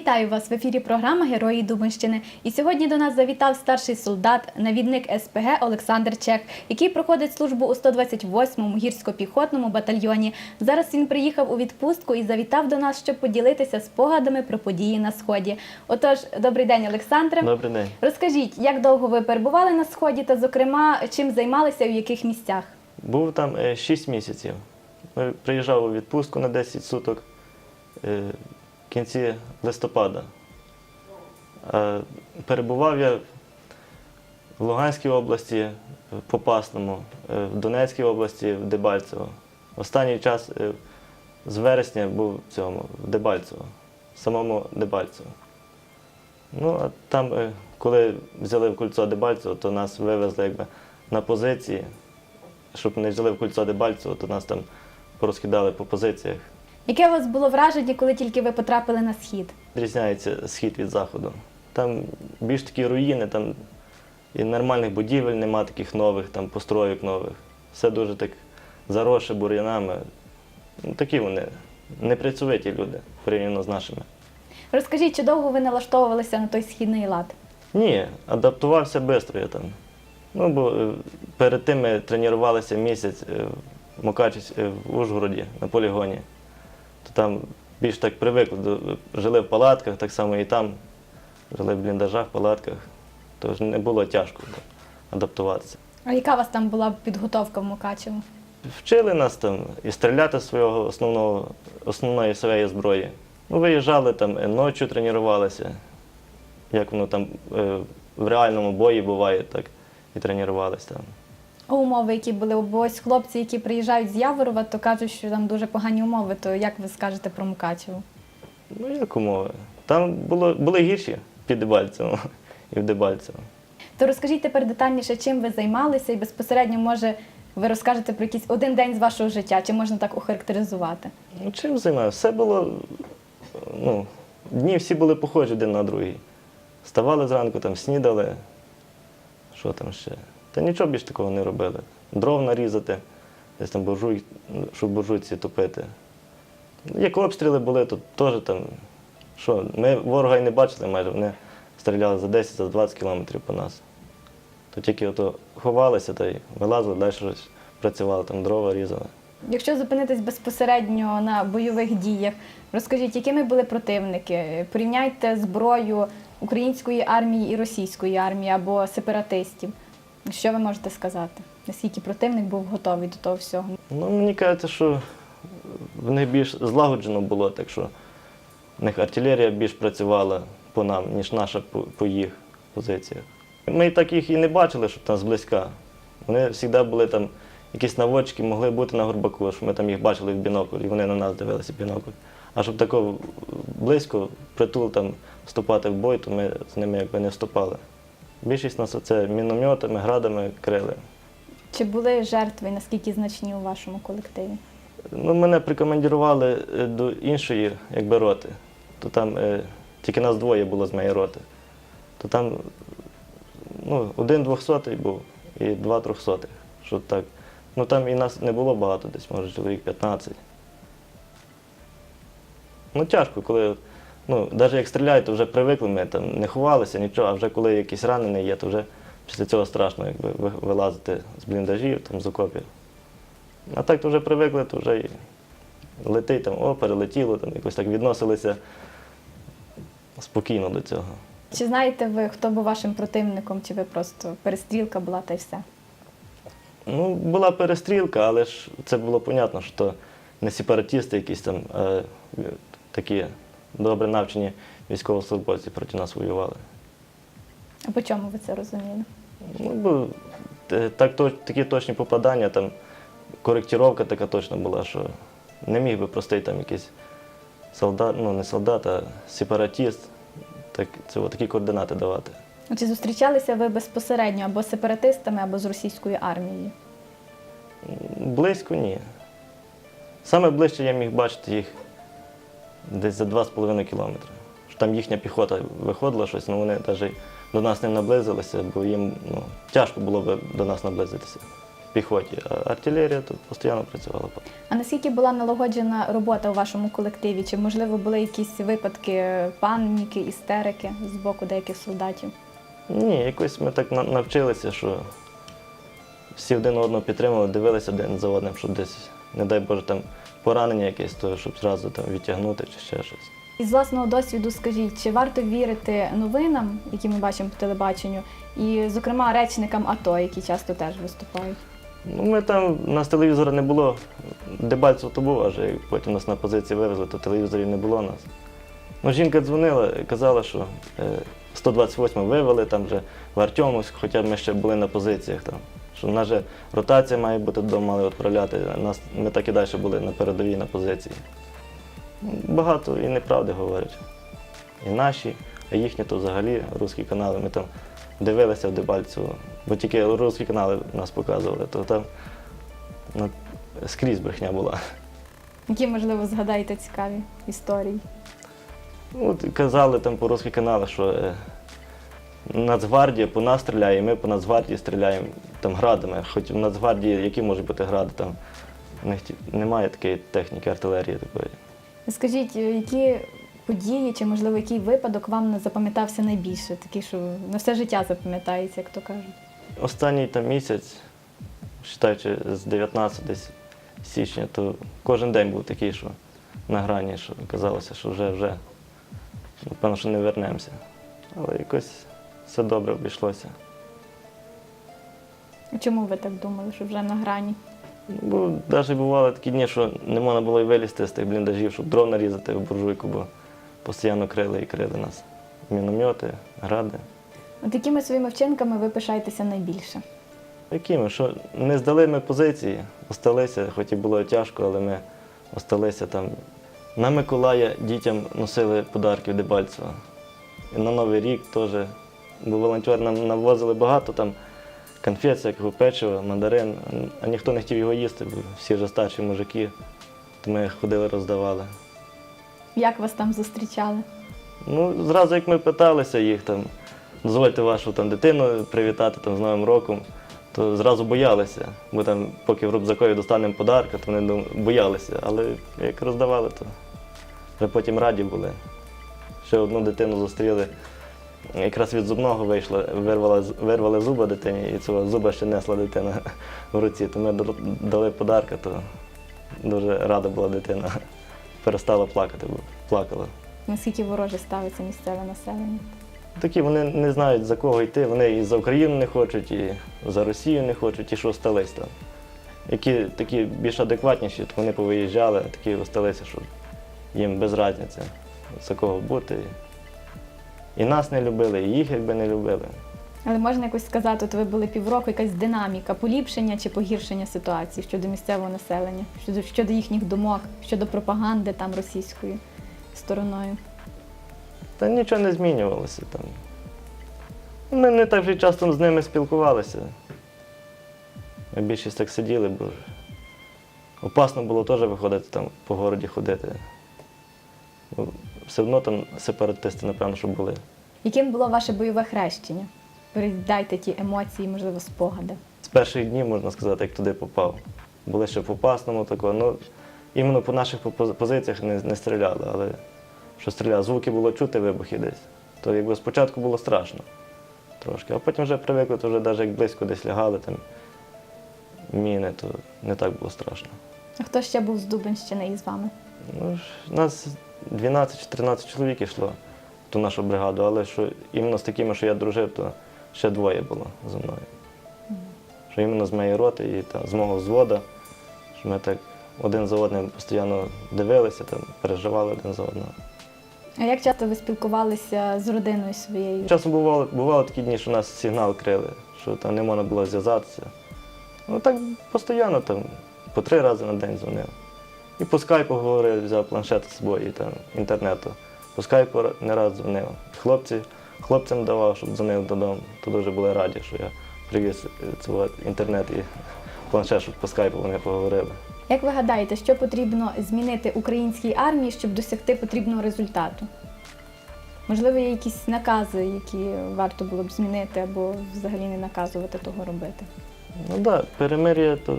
Вітаю вас в ефірі програма Герої Дубинщини. І сьогодні до нас завітав старший солдат, навідник СПГ Олександр Чех, який проходить службу у 128-му гірсько-піхотному батальйоні. Зараз він приїхав у відпустку і завітав до нас, щоб поділитися спогадами про події на сході. Отож, добрий день, Олександре. Добрий день. Розкажіть, як довго ви перебували на сході, та зокрема, чим займалися і в яких місцях? Був там 6 місяців. Ми- Приїжджав у відпустку на 10 суток е, в кінці листопада. Перебував я в Луганській області, в Попасному, е, в Донецькій області, в Дебальцево. Останній час е, з вересня був в цьому, в Дебальцево, в самому Дебальцево. Ну, а там, е, коли взяли в кольцо Дебальцево, то нас вивезли якби на позиції. Щоб не взяли в кольцо Дебальцево, то нас там порозкидали по позиціях. Яке у вас було враження, коли тільки ви потрапили на схід? Відрізняється схід від заходу. Там більш такі руїни, там і нормальних будівель нема таких нових, там построїк нових. Все дуже так заросше бур'янами. Ну, такі вони непрацьовиті люди порівняно з нашими. Розкажіть, чи довго ви налаштовувалися на той східний лад? Ні, адаптувався швидко я там. Ну, бо е, перед тим ми тренувалися місяць е, в е, в Ужгороді на полігоні. Там більш так привикли, жили в палатках, так само і там. Жили в бліндажах, палатках. Тож не було тяжко адаптуватися. А яка у вас там була підготовка в Мукачево? Вчили нас там і стріляти з свого основного, основної своєї зброї. Ну, виїжджали там, е, ночі тренувалися, як воно там е, в реальному бої буває, так і тренувалися там. Умови, які були, бо ось хлопці, які приїжджають з Яворова, то кажуть, що там дуже погані умови. То як ви скажете про Мукачево? Ну, як умови. Там було, були гірші під Дебальцевом і в Дебальцево. То розкажіть тепер детальніше, чим ви займалися, і безпосередньо, може, ви розкажете про якийсь один день з вашого життя, чи можна так охарактеризувати? Ну, чим займався? Все було, ну, дні всі були похожі один на другий. Вставали зранку, там, снідали. Що там ще? Та нічого більш такого не робили. Дров нарізати, десь там буржуй, щоб буржуйці топити. Як обстріли були, то теж там, що, ми ворога і не бачили майже, вони стріляли за 10 за 20 кілометрів по нас. То тільки ото ховалися та й вилазили, далі щось працювали, там дрова різали. Якщо зупинитись безпосередньо на бойових діях, розкажіть, якими були противники? Порівняйте зброю української армії і російської армії або сепаратистів. Що ви можете сказати? Наскільки противник був готовий до того всього? Ну, мені кажеться, що в них більш злагоджено було, так що в них артилерія більш працювала по нам, ніж наша по, їх позиціях. Ми так їх і не бачили, щоб там зблизька. Вони завжди були там, якісь наводчики могли бути на горбаку, що ми там їх бачили в бінокль, і вони на нас дивилися в бінокль. А щоб тако близько, притул там вступати в бой, то ми з ними якби не вступали. Більшість нас це мінометами, градами крили. Чи були жертви, наскільки значні у вашому колективі? Ну, мене прикомандірували е, до іншої якби, роти. То там е, тільки нас двоє було з моєї роти. То там ну, один двохсотий був і два трьохсотих. Що так. Ну там і нас не було багато, десь, може, чоловік 15. Ну, тяжко, коли, ну, навіть як стріляють, то вже привикли, ми там не ховалися, нічого, а вже коли якийсь ранений є, то вже після цього страшно якби, вилазити з бліндажів, там, з окопів. А так то вже привикли, то вже і летить там, о, перелетіло, там якось так відносилися спокійно до цього. Чи знаєте ви, хто був вашим противником, чи ви просто перестрілка була та й все? Ну, була перестрілка, але ж це було понятно, що то не сепаратісти якісь там, а такі добре навчені військовослужбовці проти нас воювали. А по чому ви це розуміли? Ну, бо е, так, то, такі точні попадання, там коректіровка така точна була, що не міг би простий там якийсь солдат, ну не солдат, а сепаратіст, так, це, такі координати давати. Чи зустрічалися ви безпосередньо або з сепаратистами, або з російською армією? Близько ні. Саме ближче я міг бачити їх десь за 2,5 кілометри. Там їхня піхота виходила щось, але вони навіть до нас не наблизилися, бо їм ну, тяжко було б до нас наблизитися. в піхоті, а артилерія тут постійно працювала. А наскільки була налагоджена робота у вашому колективі? Чи можливо були якісь випадки паніки, істерики з боку деяких солдатів? Ні, якось ми так на- навчилися, що всі один одного підтримували, дивилися один за одним, щоб десь, не дай Боже, там поранення якесь, то щоб зразу там відтягнути чи ще щось. Із власного досвіду скажіть, чи варто вірити новинам, які ми бачимо по телебаченню, і, зокрема, речникам АТО, які часто теж виступають? Ну, ми там, у нас телевізора не було, Дебальцев то був, аж як потім нас на позиції вивезли, то телевізорів не було у нас. Ну, жінка дзвонила, казала, що е, 128 вивели там вже в Артемовськ, хоча ми ще були на позиціях там. Що в нас же ротація має бути додому, мали відправляти. а Нас, ми так і далі були на передовій на позиції. Багато і неправди говорять. І наші, а їхні то взагалі русські канали. Ми там дивилися в Дебальцево, бо тільки русські канали нас показували, то там ну, скрізь брехня була. Які, можливо, згадаєте цікаві історії? От казали там по русських каналах, що е, Нацгвардія по нас стріляє, і ми по Нацгвардії стріляємо там градами. Хоч в Нацгвардії які можуть бути гради, там в них немає такої техніки, артилерії такої. Скажіть, е, які події чи, можливо, який випадок вам запам'ятався найбільше, такий, що на все життя запам'ятається, як то кажуть? Останній там місяць, вважаючи з 19 десь січня, то кожен день був такий, що на грані, що казалося, що вже вже напевно, що не вернемося. Але якось все добре обійшлося. Чому ви так думали, що вже на грані? Ну, Бо навіть бували такі дні, що не можна було й вилізти з тих бліндажів, щоб дров нарізати в буржуйку, бо постійно крили і крили нас. Міномети, гради. От якими своїми вчинками ви пишаєтеся найбільше? Якими? Що не здали ми позиції, осталися, хоч і було тяжко, але ми осталися там. На Миколая дітям носили подарки в Дебальцево. І на Новий рік теж. Бо волонтери нам навозили багато там конфет, всякого печива, мандарин, а ніхто не хотів його їсти, бо всі вже старші мужики, то ми ходили, роздавали. Як вас там зустрічали? Ну, зразу як ми питалися їх там, дозвольте вашу там дитину привітати там з Новим роком, то зразу боялися. Бо там, поки в рюкзакові достанемо подарка, то вони боялися. Але як роздавали, то вже потім раді були. Ще одну дитину зустріли. Якраз від зубного вийшла, вирвала, з- вирвали зуба дитині, і цього зуба ще несла дитина в руці. То ми дали подарка, то дуже рада була дитина. Перестала плакати, бо плакала. Наскільки вороже ставиться місцеве населення? Такі вони не знають за кого йти. Вони і за Україну не хочуть, і за Росію не хочуть, і що остались там. Які такі більш адекватніші, то вони повиїжджали, такі осталися, що їм без різниці, за кого бути. І нас не любили, і їх якби не любили. Але можна якось сказати, от ви були півроку, якась динаміка, поліпшення чи погіршення ситуації щодо місцевого населення, щодо, щодо їхніх думок, щодо пропаганди там російською стороною. Та нічого не змінювалося там. Ми не так вже часто з ними спілкувалися. Ми більшість так сиділи, бо опасно було теж виходити там по городі ходити. Бо все одно там сепаратисти, напевно, що були. Яким було ваше бойове хрещення? Передайте ті емоції, можливо, спогади. З перших днів, можна сказати, як туди попав. Були ще по опасному такого. Ну, іменно по наших позиціях не, не стріляли, але що стріляли, звуки було чути вибухи десь. То якби спочатку було страшно трошки, а потім вже привикли, то вже навіть як близько десь лягали там міни, то не так було страшно. А хто ще був з Дубенщини із вами? Ну, нас 12-13 чоловік йшло в ту нашу бригаду, але що іменно з такими, що я дружив, то ще двоє було зі мною. Що іменно з моєї роти і там, з мого взвода, що ми так один за одним постійно дивилися, там, переживали один за одного. А як часто ви спілкувалися з родиною своєю? Часом бувало, бувало такі дні, що нас сигнал крили, що там не можна було зв'язатися. Ну так постійно там, по три рази на день дзвонив. І по скайпу говорив, взяв планшет з собою і там інтернету. По скайпу не раз дзвонив. Хлопці, хлопцям давав, щоб дзвонив додому. То дуже були раді, що я привіз е, цього інтернет і планшет, щоб по скайпу вони поговорили. Як ви гадаєте, що потрібно змінити українській армії, щоб досягти потрібного результату? Можливо, є якісь накази, які варто було б змінити або взагалі не наказувати того робити? Ну так, да, перемир'я, то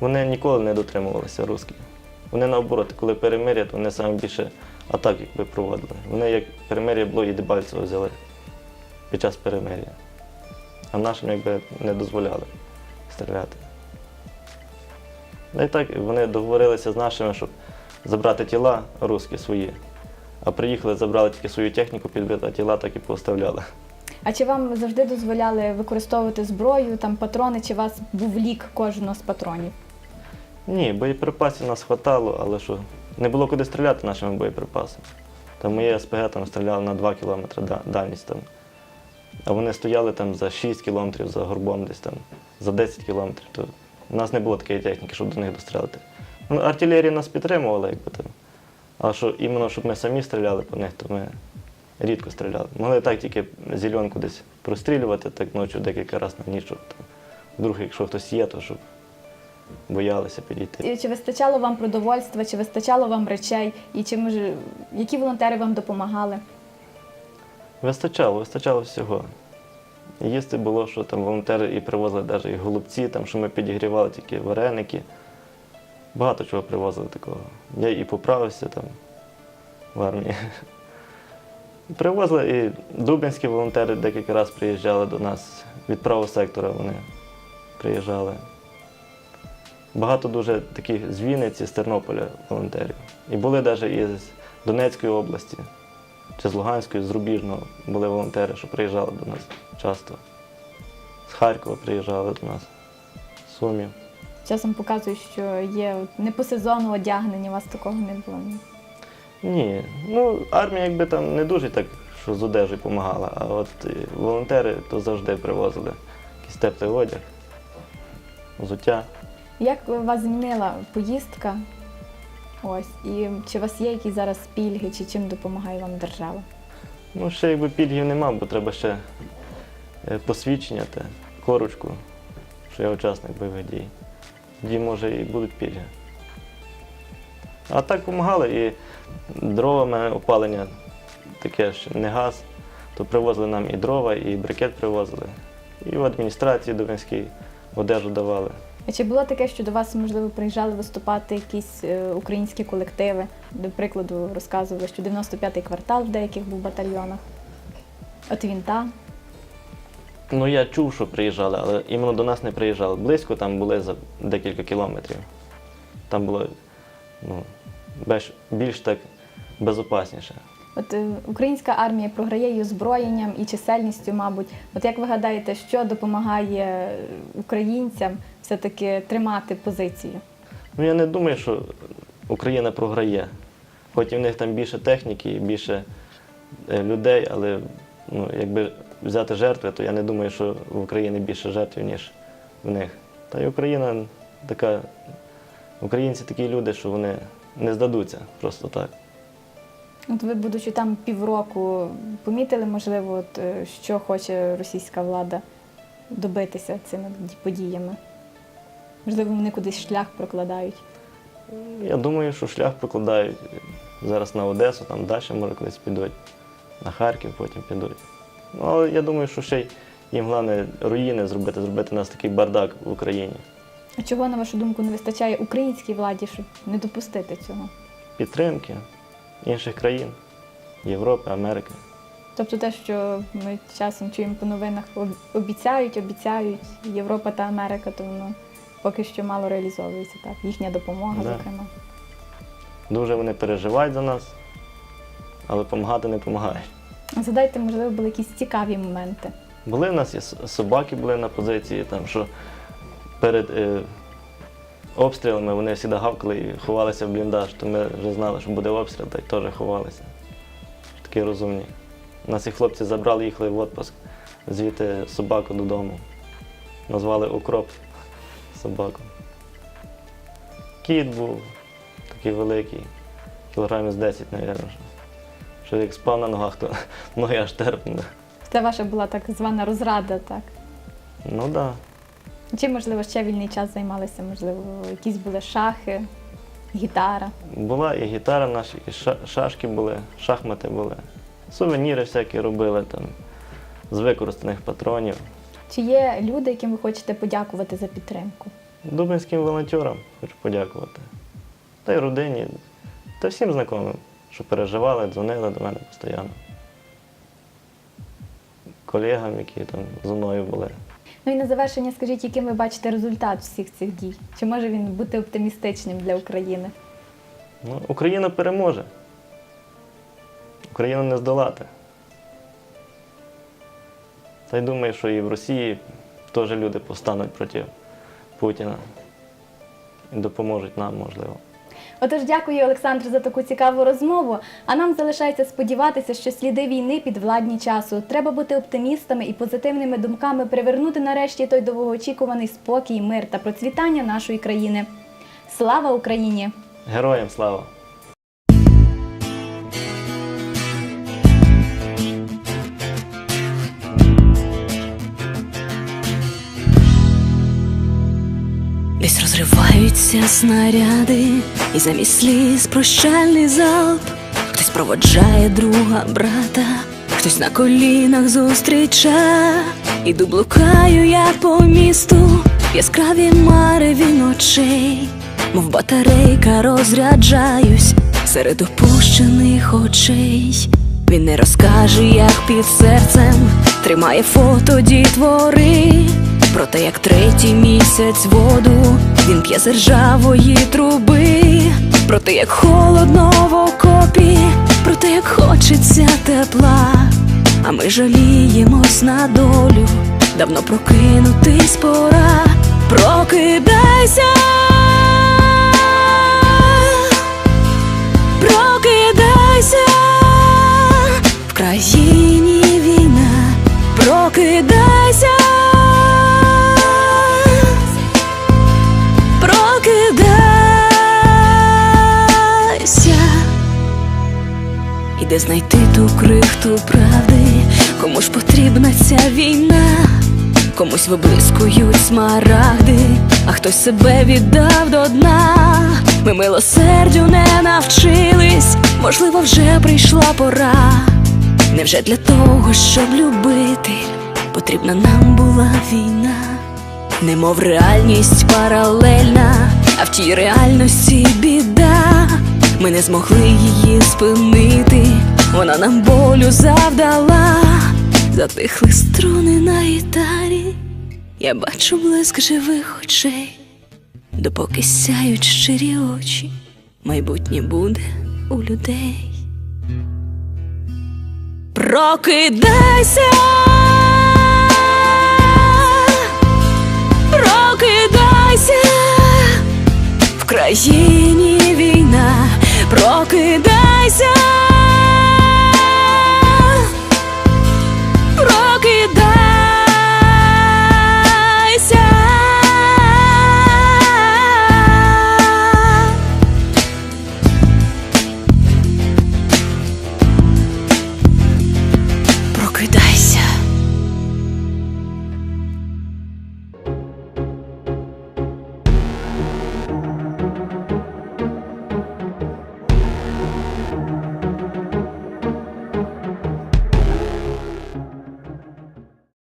вони ніколи не дотримувалися русські. Вони наоборот, коли перемир'я, то вони саме більше атак якби проводили. Вони як перемир'я було і Дебальцево взяли під час перемир'я. А нашим якби не дозволяли стріляти. Ну і так вони договорилися з нашими, щоб забрати тіла русські свої. А приїхали, забрали тільки свою техніку, підбили, а тіла так і поставляли. А чи вам завжди дозволяли використовувати зброю, там патрони, чи у вас був лік кожного з патронів? Ні, боєприпасів нас хватало, але що не було куди стріляти нашими боєприпасами. Там моє СПГ там стріляли на 2 кілометри дальність там. А вони стояли там за 6 кілометрів за горбом десь там, за 10 кілометрів. То у нас не було такої техніки, щоб до них дострелити. Ну, артилерія нас підтримувала, якби там. Але що іменно, щоб ми самі стріляли по них, то ми рідко стріляли. Могли так тільки зеленку десь прострілювати, так ночі декілька разів на ніч, щоб вдруг, якщо хтось є, то щоб боялися підійти. І Чи вистачало вам продовольства, чи вистачало вам речей, і чи може які волонтери вам допомагали? Вистачало, вистачало всього. Їсти було, що там волонтери і привозили навіть і голубці, там, що ми підігрівали тільки вареники. Багато чого привозили такого. Я і поправився там в армії. Привозили і дубинські волонтери декілька разів приїжджали до нас від правого сектора вони приїжджали. Багато дуже таких з Вінниці, з Тернополя волонтерів. І були навіть із Донецької області чи з Луганської, з Рубіжного були волонтери, що приїжджали до нас часто. З Харкова приїжджали до нас, з Сумів. Часом показують, що є не по сезону одягнені, у вас такого не було. Ні? Ні, ну армія якби там не дуже так, що з одежею допомагала, а от е, волонтери то завжди привозили якийсь теплий одяг, взуття. Як вас змінила поїздка? Ось, і чи у вас є якісь зараз пільги, чи чим допомагає вам держава? Ну, ще якби пільгів нема, бо треба ще е, посвідчення, те, корочку, що я учасник бойових дій. Тоді, може, і будуть пільги. А так допомагали і дровами опалення таке ж не газ, то привозили нам і дрова, і брикет привозили. І в адміністрації Дубинській одежу давали. А чи було таке, що до вас, можливо, приїжджали виступати якісь е, українські колективи? До прикладу, розказували, що 95-й квартал в деяких був батальйонах. От Вінта. Ну, я чув, що приїжджали, але іменно до нас не приїжджали. Близько там були за декілька кілометрів. Там було ну, більш, більш так безопасніше. От е, українська армія програє і озброєнням, і чисельністю, мабуть. От як ви гадаєте, що допомагає е, українцям все-таки тримати позицію? Ну, я не думаю, що Україна програє. Хоч і в них там більше техніки, більше е, людей, але ну, якби взяти жертви, то я не думаю, що в Україні більше жертв, ніж в них. Та й Україна така, українці такі люди, що вони не здадуться просто так. От ви, будучи там півроку, помітили, можливо, от, е, що хоче російська влада добитися цими подіями? Можливо, вони кудись шлях прокладають. Я думаю, що шлях прокладають зараз на Одесу, там далі, може, колись підуть, на Харків потім підуть. Ну, але я думаю, що ще й їм головне руїни зробити, зробити у нас такий бардак в Україні. А чого, на вашу думку, не вистачає українській владі, щоб не допустити цього? Підтримки інших країн, Європи, Америки. Тобто те, що ми часом чуємо по новинах, обіцяють, обіцяють Європа та Америка, то воно поки що мало реалізовується, так. Їхня допомога, Да. зокрема. Дуже вони переживають за нас, але допомагати не допомагають. Згадайте, можливо, були якісь цікаві моменти. Були в нас і собаки були на позиції, там, що перед е, обстрілами вони завжди гавкали і ховалися в бліндаж, то ми вже знали, що буде обстріл, та й теж ховалися. Такі розумні. Нас і хлопці забрали, їхали в відпуск, звідти собаку додому. Назвали укроп собаку. Кіт був такий великий, кілограмів з 10, мабуть. Що як спав на ногах, то ноги аж терпнули. Це ваша була так звана розрада, так. Ну так. Да. Чим, можливо, ще вільний час займалися, можливо, якісь були шахи, гітара. Була і гітара наша, і шашки були, шахмати були. Сувеніри всякі робили там з використаних патронів. Чи є люди, яким ви хочете подякувати за підтримку? Дубинським волонтерам хочу подякувати. Та й родині, та всім знайомим, що переживали, дзвонили до мене постійно. Колегам, які там зі мною були. Ну і на завершення скажіть, яким ви бачите результат всіх цих дій? Чи може він бути оптимістичним для України? Ну, Україна переможе. Україну не здолати. Та й думаю, що і в Росії теж люди повстануть проти Путіна і допоможуть нам, можливо. Отож, дякую, Олександр, за таку цікаву розмову. А нам залишається сподіватися, що сліди війни підвладні часу. Треба бути оптимістами і позитивними думками привернути нарешті той довгоочікуваний спокій, мир та процвітання нашої країни. Слава Україні! Героям слава! Розриваються снаряди, і замість сліз прощальний залп. Хтось проводжає друга брата, хтось на колінах зустріча. Іду блукаю я по місту, яскраві мари очей, мов батарейка розряджаюсь серед опущених очей. Він не розкаже, як під серцем тримає фото дітвори. Про те, як третій місяць воду він п'є з ржавої труби, про те, як холодно в окопі, про те, як хочеться тепла, а ми жаліємось на долю, давно прокинутись пора, прокидайся. Прокидайся, прокидайся, і де знайти ту крихту правди, кому ж потрібна ця війна, комусь виблискують смарагди, а хтось себе віддав до дна. Ми милосердю не навчились, можливо, вже прийшла пора. Невже для того, щоб любити, потрібна нам була війна, немов реальність паралельна, а в тій реальності біда. Ми не змогли її спинити, вона нам болю завдала, затихли струни на гітарі, я бачу блиск живих очей, допоки сяють щирі очі, майбутнє буде у людей. Прокидайся, країні війна, прокидайся.